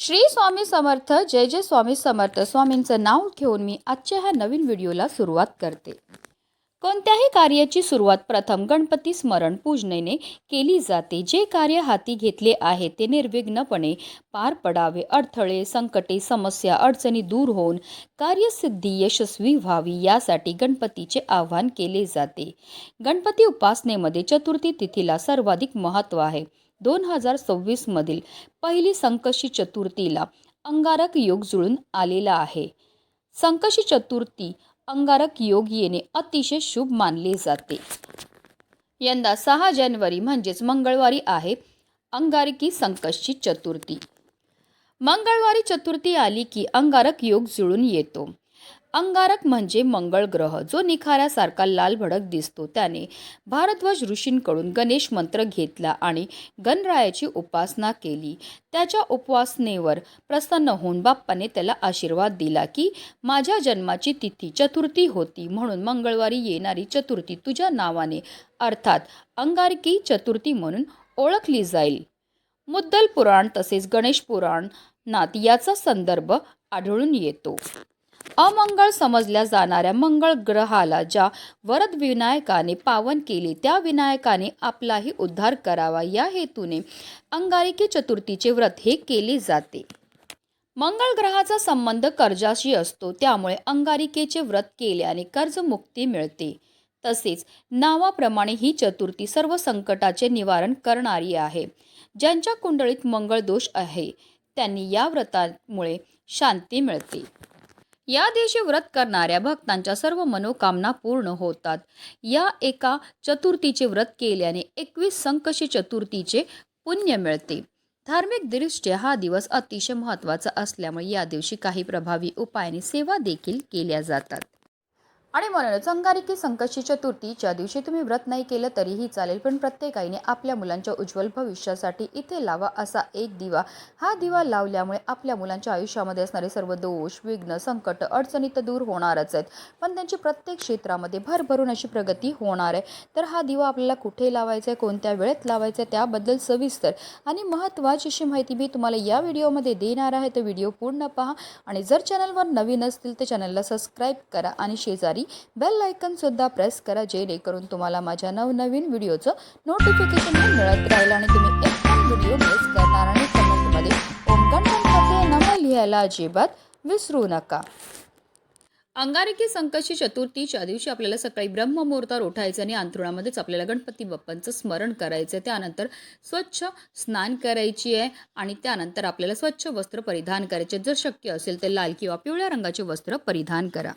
श्री स्वामी समर्थ जय जय स्वामी समर्थ. स्वामींचं नाव घेऊन मी आजच्या ह्या नवीन व्हिडिओला सुरुवात करते. कोणत्याही कार्याची सुरुवात प्रथम गणपती स्मरण पूजनेने केली जाते. जे कार्य हाती घेतले आहे ते निर्विघ्नपणे पार पडावे. अडथळे संकटे समस्या अडचणी दूर होऊन कार्यसिद्धी यशस्वी व्हावी यासाठी गणपतीचे आवाहन केले जाते. गणपती उपासनेमध्ये चतुर्थी तिथीला सर्वाधिक महत्त्व आहे. दोन हजार सव्वीसमधील पहिली संकशी चतुर्थीला अंगारक योग जुळून आलेला आहे. संकशी चतुर्थी अंगारक योग येणे अतिशय शुभ मानले जाते. यंदा सहा जानेवारी म्हणजेच मंगळवारी आहे अंगारकी संकष्टी चतुर्थी. मंगळवारी चतुर्थी आली की अंगारक योग जुळून येतो. अंगारक म्हणजे मंगळ ग्रह जो निखाऱ्यासारखा लाल भडक दिसतो. त्याने भारद्वाज ऋषींकडून गणेश मंत्र घेतला आणि गणरायाची उपासना केली. त्याच्या उपासनेवर प्रसन्न होऊन बाप्पाने त्याला आशीर्वाद दिला की माझ्या जन्माची तिथी चतुर्थी होती. म्हणून मंगळवारी येणारी चतुर्थी तुझ्या नावाने. अर्थात अंगारकी चतुर्थी म्हणून ओळखली जाईल. मुद्दल पुराण तसेच गणेश पुराणात याचा संदर्भ आढळून येतो. अमंगळ समजल्या जाणाऱ्या मंगळ ग्रहाला ज्या वरद विनायकाने पावन केले त्या विनायकाने आपलाही उद्धार करावा. या हेतूने अंगारिकी चतुर्थीचे व्रत हे केले जाते. मंगळ ग्रहाचा संबंध कर्जाशी असतो त्यामुळे अंगारिकेचे व्रत केल्याने कर्जमुक्ती मिळते. तसेच नावाप्रमाणे ही चतुर्थी सर्व संकटाचे निवारण करणारी आहे. ज्यांच्या कुंडळीत मंगळ दोष आहे त्यांनी या व्रतामुळे शांती मिळते. या दिवशी व्रत करणाऱ्या भक्तांच्या सर्व मनोकामना पूर्ण होतात. या एका चतुर्थीचे व्रत केल्याने एकवीस संकशी चतुर्थीचे पुण्य मिळते. धार्मिक दृष्ट्या हा दिवस अतिशय महत्त्वाचा असल्यामुळे या दिवशी काही प्रभावी उपायाने सेवा देखील केल्या जातात. आणि म्हणूनच अंगारिकी संकष्टी चतुर्थीच्या दिवशी तुम्ही व्रत नाही केलं तरीही चालेल पण प्रत्येकाने आपल्या मुलांच्या उज्ज्वल भविष्यासाठी इथे लावा असा एक दिवा. हा दिवा लावल्यामुळे आपल्या मुलांच्या आयुष्यामध्ये असणारे सर्व दोष विघ्न संकट अडचणी तर दूर होणारच आहेत. पण त्यांची प्रत्येक क्षेत्रामध्ये भरभरून अशी प्रगती होणार आहे. तर हा दिवा आपल्याला कुठे लावायचा आहे कोणत्या वेळेत लावायचा आहे त्याबद्दल सविस्तर आणि महत्त्वाची अशी माहिती मी तुम्हाला या व्हिडिओमध्ये देणार आहे. तर व्हिडिओ पूर्ण पहा आणि जर चॅनलवर नवीन असतील तर चॅनलला सबस्क्राईब करा आणि शेजारी बेल आयकनसुद्धा प्रेस करा जेणेकरून तुम्हाला माझ्या नवनवीन व्हिडिओचं नोटिफिकेशन मिळत राहील आणि तुम्ही एक पण व्हिडिओ मिस करणार आणि कमेंटमध्ये ओम लिहायला अजिबात विसरू नका. अंगारकी संकष्टी चतुर्थीच्या दिवशी आपल्याला सकाळी ब्रह्ममुहूर्तावर उठायचं आणि अंथरुणामध्येच आपल्याला गणपती बाप्पांचं स्मरण करायचं आहे. त्यानंतर स्वच्छ स्नान करायची आहे आणि त्यानंतर आपल्याला स्वच्छ वस्त्र परिधान करायचे. जर शक्य असेल तर लाल किंवा पिवळ्या रंगाचे वस्त्र परिधान करा.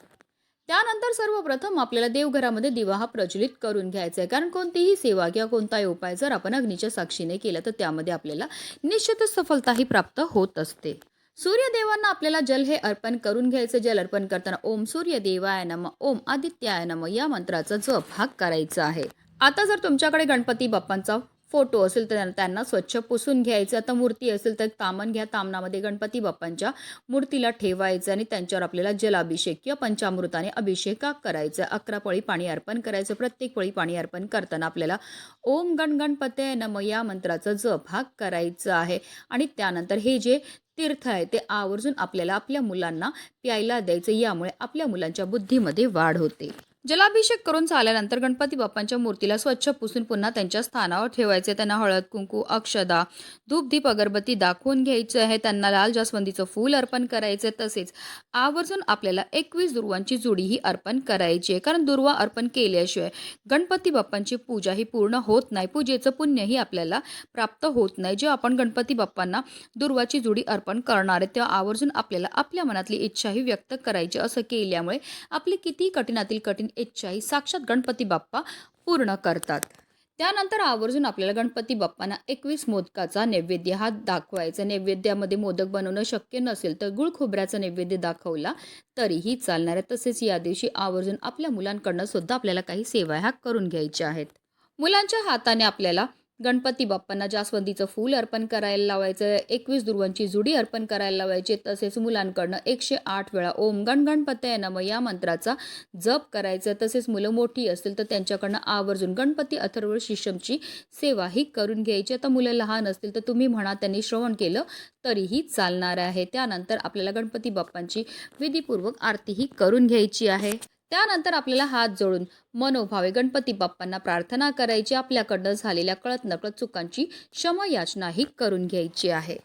त्यानंतर सर्वप्रथम आपल्याला देवघरामध्ये दिवा हा प्रज्वलित करून घ्यायचा आहे. कारण कोणतीही सेवा किंवा कोणताही उपाय जर आपण अग्नीच्या साक्षीने केला तर त्यामध्ये आपल्याला निश्चितच सफलताही प्राप्त होत असते. सूर्यदेवांना आपल्याला जल हे अर्पण करून घ्यायचं. जल अर्पण करताना ओम सूर्यदेवाय नम ओम आदित्याय नम या मंत्राचा जप हा करायचा आहे. आता जर तुमच्याकडे गणपती बाप्पांचा फोटो असेल तर त्यांना स्वच्छ पुसून घ्यायचं. आता मूर्ती असेल तर तामन घ्या. तामनामध्ये गणपती बाप्पांच्या मूर्तीला ठेवायचं आणि त्यांच्यावर आपल्याला जलाभिषेक किंवा पंचामृताने अभिषेक करायचा. अकरा पळी पाणी अर्पण करायचं. प्रत्येक पळी पाणी अर्पण करताना आपल्याला ओम गण गणपते नम या मंत्राचा जप हा करायचा आहे. आणि त्यानंतर हे जे तीर्थ आहे ते आवर्जून आपल्याला आपल्या मुलांना प्यायला द्यायचं. यामुळे आपल्या मुलांच्या बुद्धीमध्ये वाढ होते. जलाभिषेक करून झाल्यानंतर गणपती बाप्पांच्या मूर्तीला स्वच्छ पुसून पुन्हा त्यांच्या स्थानावर ठेवायचे. त्यांना हळद कुंकू अक्षदा धूप दीप अगरबत्ती दाखवून घ्यायचं आहे. त्यांना लाल जास्वंदीचं फूल अर्पण करायचं. तसेच आवर्जून आपल्याला एकवीस दुर्वांची जुडी ही अर्पण करायची आहे. कारण दुर्वा अर्पण केल्याशिवाय गणपती बाप्पांची पूजा ही पूर्ण होत नाही. पूजेचं पुण्यही आपल्याला प्राप्त होत नाही. जेव्हा आपण गणपती बाप्पांना दुर्वाची जुडी अर्पण करणार आहे तेव्हा आवर्जून आपल्याला आपल्या मनातली इच्छाही व्यक्त करायची. असं केल्यामुळे आपली किती कठीणातील कठीण इच्छा ही साक्षात गणपती बाप्पा पूर्ण करतात. त्यानंतर आवर्जून आपल्याला गणपती बाप्पांना एकवीस मोदकाचा नैवेद्य हा दाखवायचा. नैवेद्यामध्ये मोदक बनवणं शक्य नसेल तर गुळ खोबऱ्याचा नैवेद्य दाखवला तरीही चालणार आहे. तसेच या दिवशी आवर्जून आपल्या मुलांकडनं सुद्धा आपल्याला काही सेवा ह्या करून घ्यायच्या आहेत. मुलांच्या हाताने आपल्याला गणपती बाप्पांना जास्वंदीचं फूल अर्पण करायला लावायचं. एकवीस दुर्वांची जुडी अर्पण करायला लावायची. तसेच मुलांकडनं एकशे आठ वेळा ओम गण गणपतय नम या मंत्राचा जप करायचं. तसेच मुलं मोठी असतील तर त्यांच्याकडनं आवर्जून गणपती अथर्व शिष्यमची सेवाही करून घ्यायची. आता मुलं लहान असतील तर तुम्ही म्हणा त्यांनी श्रवण केलं तरीही चालणार आहे. त्यानंतर आपल्याला गणपती बाप्पांची विधीपूर्वक आरतीही करून घ्यायची आहे. त्यानंतर आपल्याला हात जोडून मनोभावे गणपती बाप्पांना प्रार्थना करायची. आपल्याकडनं झालेल्या कळत नकळत चुकांची क्षमयाचनाही करून घ्यायची आहे.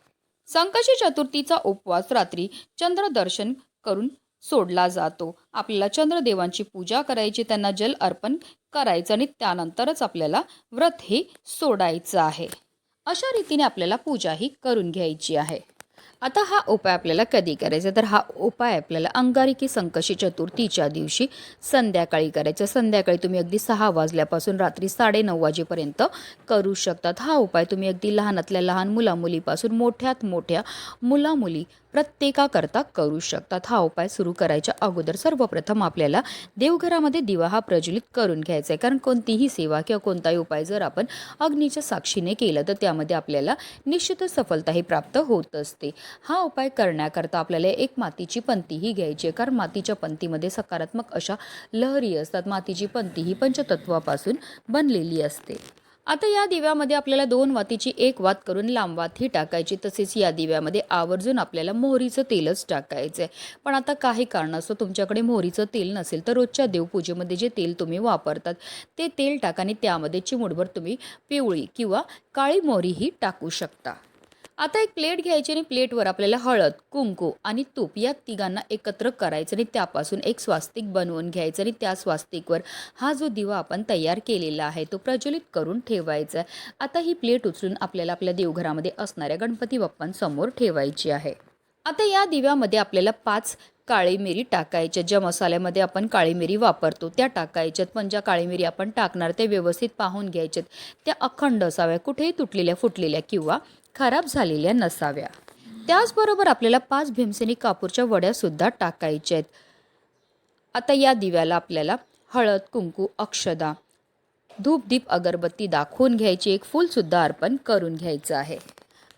संकशी चतुर्थीचा उपवास रात्री चंद्रदर्शन करून सोडला जातो. आपल्याला चंद्रदेवांची पूजा करायची त्यांना जल अर्पण करायचं आणि त्यानंतरच आपल्याला व्रत हे सोडायचं आहे. अशा रीतीने आपल्याला पूजाही करून घ्यायची आहे. आता हा उपाय आपल्याला कधी करायचा? तर हा उपाय आपल्याला अंगारिकी संकशी चतुर्थीच्या दिवशी संध्याकाळी करायचा. संध्याकाळी तुम्ही अगदी सहा वाजल्यापासून रात्री साडेनऊ वाजेपर्यंत करू शकतात. हा उपाय तुम्ही अगदी लहानातल्या लहान मुलामुलीपासून मोठ्यात मोठ्या मुलामुली प्रत्येकाकरता करू शकतात. हा उपाय सुरू करायच्या अगोदर सर्वप्रथम आपल्याला देवघरामध्ये दिवा हा प्रज्वलित करून घ्यायचा आहे. कारण कोणतीही सेवा किंवा कोणताही उपाय जर आपण अग्नीच्या साक्षीने केलं तर त्यामध्ये आपल्याला निश्चितच सफलताही प्राप्त होत असते. हा उपाय करण्याकरता आपल्याला एक मातीची पंतीही घ्यायची आहे. कारण मातीच्या पंतीमध्ये सकारात्मक अशा लहरी असतात. मातीची पंती ही पंचतत्वापासून बनलेली असते. आता या दिव्यामध्ये आपल्याला दोन वातीची एक वात करून लांब वात ही टाकायची. तसेच या दिव्यामध्ये आवर्जून आपल्याला मोहरीचं तेलच टाकायचं आहे पण आता काही कारणास्तव तुमच्याकडे मोहरीचं तेल नसेल तर रोजच्या देवपूजेमध्ये जे तेल तुम्ही वापरतात ते तेल टाका आणि त्यामध्ये चिमुडभर तुम्ही पिवळी किंवा काळी मोहरी ही टाकू शकता. आता एक प्लेट घ्यायची आणि प्लेटवर आपल्याला हळद कुंकू आणि तूप या तिघांना एकत्र करायचं आणि त्यापासून एक स्वास्तिक बनवून घ्यायचं आणि त्या स्वास्तिकवर हा जो दिवा आपण तयार केलेला आहे तो प्रज्वलित करून ठेवायचा आहे. आता ही प्लेट उचलून आपल्याला आपल्या देवघरामध्ये असणाऱ्या गणपती बाप्पांसमोर ठेवायची आहे. आता या दिव्यामध्ये आपल्याला पाच काळी मिरी टाकायच्या. ज्या मसाल्यामध्ये आपण काळी मिरी वापरतो त्या टाकायच्यात. पण ज्या काळी मिरी आपण टाकणार ते व्यवस्थित पाहून घ्यायच्यात. त्या अखंड असाव्या कुठेही तुटलेल्या फुटलेल्या किंवा खराब झालेल्या नसाव्या. त्याचबरोबर आपल्याला पाच भीमसेनी कापूरच्या वड्यासुद्धा टाकायच्या आहेत. आता या दिव्याला आपल्याला हळद कुंकू अक्षदा धूप दीप अगरबत्ती दाखवून घ्यायची एक फूलसुद्धा अर्पण करून घ्यायचं आहे.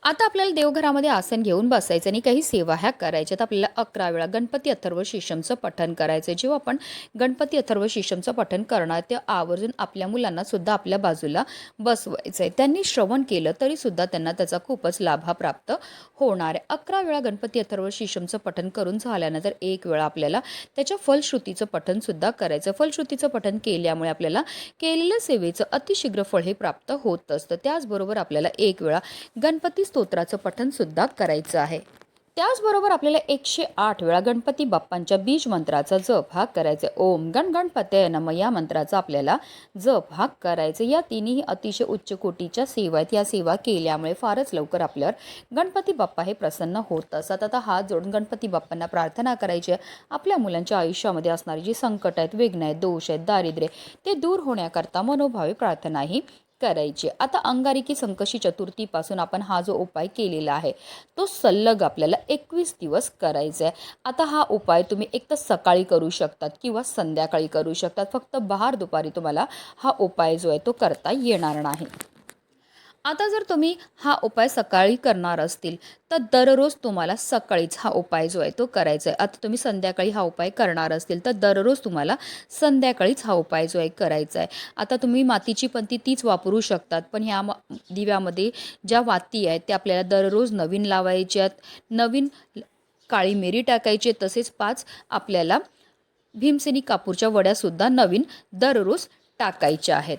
आता आपल्याला देवघरामध्ये आसन घेऊन बसायचं आणि काही सेवा ह्या करायच्या तर आपल्याला अकरा वेळा गणपती अथर्व शिशमचं पठण करायचं जेव्हा आपण गणपती अथर्व शिशमचं पठण करणार ते आवर्जून आपल्या मुलांना सुद्धा आपल्या बाजूला बसवायचं आहे त्यांनी श्रवण केलं तरी सुद्धा त्यांना त्याचा खूपच लाभ हा प्राप्त होणार आहे. अकरा वेळा गणपती अथर्व शिशमचं पठण करून झाल्यानंतर एक वेळा आपल्याला त्याच्या फलश्रुतीचं पठण सुद्धा करायचं फलश्रुतीचं पठण केल्यामुळे आपल्याला केलेल्या सेवेचं अतिशीघ्र फळ हे प्राप्त होत असतं. त्याचबरोबर आपल्याला एक वेळा गणपती स्तोत्राचं पठन सुद्धा करायचं आहे. त्याचबरोबर आपल्याला एकशे आठ वेळा गणपती बाप्पांच्या बीज मंत्राचा जप हा करायचा ओम गण गणपतय नम या मंत्राचा आपल्याला जप हा करायचा या तिन्ही अतिशय उच्च कोटीच्या सेवा आहेत. या सेवा केल्यामुळे फारच लवकर आपल्यावर गणपती बाप्पा हे प्रसन्न होत असतात. आता हात जोडून गणपती बाप्पांना प्रार्थना करायची आपल्या मुलांच्या आयुष्यामध्ये असणारी जी संकट आहेत विघ्न आहेत दोष आहेत दारिद्र्य ते दूर होण्याकरता मनोभावी प्रार्थनाही करायचे. आता अंगारिकी संकशी चतुर्थीपासून आपण हा जो उपाय केलेला आहे तो सल्लग आपल्याला एकवीस दिवस करायचा आहे. आता हा उपाय तुम्ही एक तर सकाळी करू शकतात किंवा संध्याकाळी करू शकतात. फक्त बहार दुपारी तुम्हाला हा उपाय जो आहे तो करता येणार नाही. आता जर तुम्ही हा उपाय सकाळी करणार असतील तर दररोज तुम्हाला सकाळीच हा उपाय जो आहे तो करायचा आहे आता तुम्ही संध्याकाळी हा उपाय करणार असतील तर दररोज तुम्हाला संध्याकाळीच हा उपाय जो आहे करायचा आहे आता तुम्ही मातीची पंती तीच वापरू शकतात पण ह्या म दिव्यामध्ये ज्या वाती आहेत त्या आपल्याला दररोज नवीन लावायच्यात. नवीन काळी मिरी टाकायची तसेच पाच आपल्याला भीमसेनी कापूरच्या वड्यासुद्धा नवीन दररोज टाकायच्या आहेत.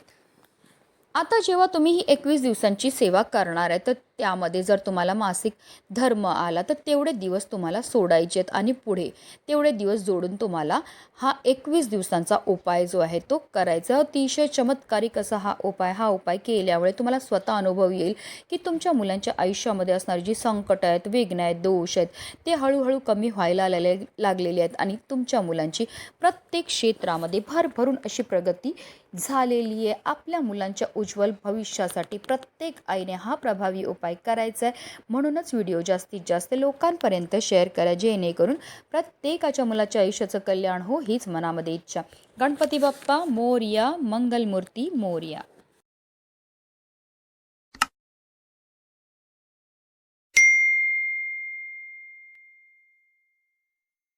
आता जेव्हा तुम्ही ही एकवीस दिवसांची सेवा करणार आहे तर त्यामध्ये जर तुम्हाला मासिक धर्म आला तर तेवढे दिवस तुम्हाला सोडायचे आहेत आणि पुढे तेवढे दिवस जोडून तुम्हाला हा एकवीस दिवसांचा उपाय जो आहे तो करायचा. अतिशय चमत्कारिक असा हा उपाय हा उपाय केल्यामुळे तुम्हाला स्वतः अनुभव येईल की तुमच्या मुलांच्या आयुष्यामध्ये असणारी जी संकट आहेत विघ्न आहेत दोष आहेत ते हळूहळू कमी व्हायला लागले लागलेले आहेत आणि तुमच्या मुलांची प्रत्येक क्षेत्रामध्ये भरभरून अशी प्रगती झालेली आहे. आपल्या मुलांच्या उज्ज्वल भविष्यासाठी प्रत्येक आईने हा प्रभावी उपाय करायचं आहे म्हणूनच व्हिडिओ जास्तीत जास्त लोकांपर्यंत शेअर करा जेणेकरून प्रत्येकाच्या मुलाच्या आयुष्याचं कल्याण हो हीच मनामध्ये इच्छा. गणपती बाप्पा मोर्या मंगलमूर्ती मोर्या.